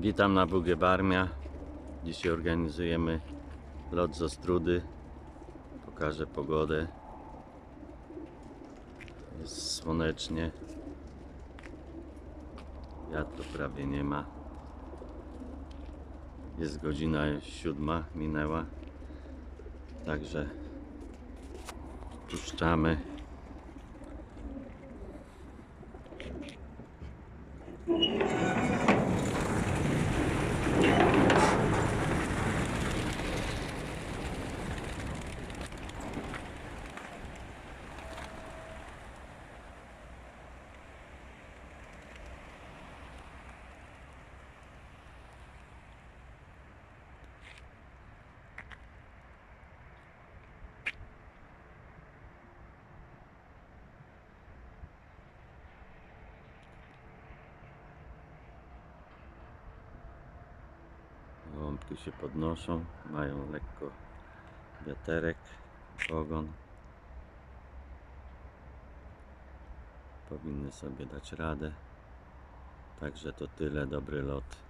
Witam na Bugę Barmia. Dzisiaj organizujemy lot z Ostrudy. Pokażę pogodę. Jest słonecznie. Wiatru prawie nie ma. Jest godzina siódma, minęła. Także puszczamy. Gołąbki się podnoszą, mają lekko wiaterek, ogon. Powinny sobie dać radę. Także to tyle, dobry lot.